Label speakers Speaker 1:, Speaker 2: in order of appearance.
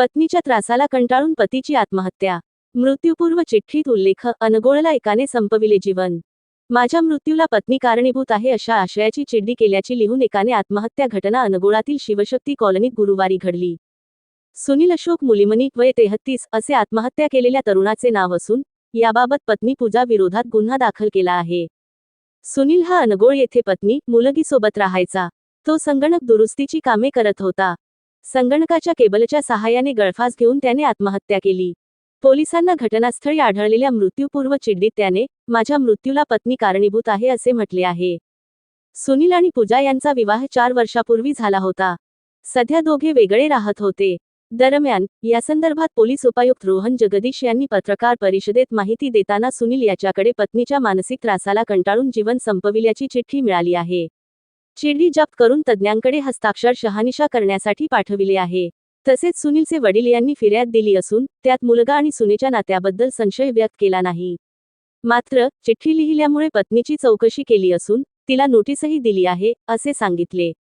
Speaker 1: पत्नीच्या त्रासाला कंटाळून पतीची आत्महत्या. मृत्यूपूर्व चिठ्ठीत उल्लेख अनगोळला एकाने संपविले जीवन. माझ्या मृत्यूला पत्नी कारणीभूत आहे अशा आशयाची चिड्डी केल्याची लिहून एकाने आत्महत्या घटना अनगोळातील शिवशक्ती कॉलनीत गुरुवारी घडली. सुनील अशोक मुलिमनी वय तेहत्तीस असे आत्महत्या केलेल्या तरुणाचे नाव असून याबाबत पत्नी पूजा विरोधात गुन्हा दाखल केला आहे. सुनील हा अनगोळ येथे पत्नी मुलगीसोबत राहायचा. तो संगणक दुरुस्तीची कामे करत होता. संगणकाच्या केबलच्या सहाय्याने गळफास घेऊन त्याने आत्महत्या केली. पोलिसांना घटनास्थळी आढळलेल्या मृत्यूपूर्व चिड्डीत त्याने माझ्या मृत्यूला पत्नी कारणीभूत आहे असे म्हटले आहे. सुनील आणि पूजा यांचा विवाह चार वर्षापूर्वी झाला होता. सध्या दोघे वेगळे राहत होते. दरम्यान यासंदर्भात पोलीस उपायुक्त रोहन जगदीश यांनी पत्रकार परिषदेत माहिती देताना सुनील याच्याकडे पत्नीच्या मानसिक त्रासाला कंटाळून जीवन संपविल्याची चिठ्ठी मिळाली आहे. शिर्डी जप्त करून तज्ज्ञांकडे हस्ताक्षर शहानिशा करण्यासाठी पाठविले आहे. तसेच सुनीलचे वडील यांनी फिर्याद दिली असून त्यात मुलगा आणि सुनेच्या नात्याबद्दल संशय व्यक्त केला नाही. मात्र चिठ्ठी लिहिल्यामुळे पत्नीची चौकशी केली असून तिला नोटीसही दिली आहे असे सांगितले.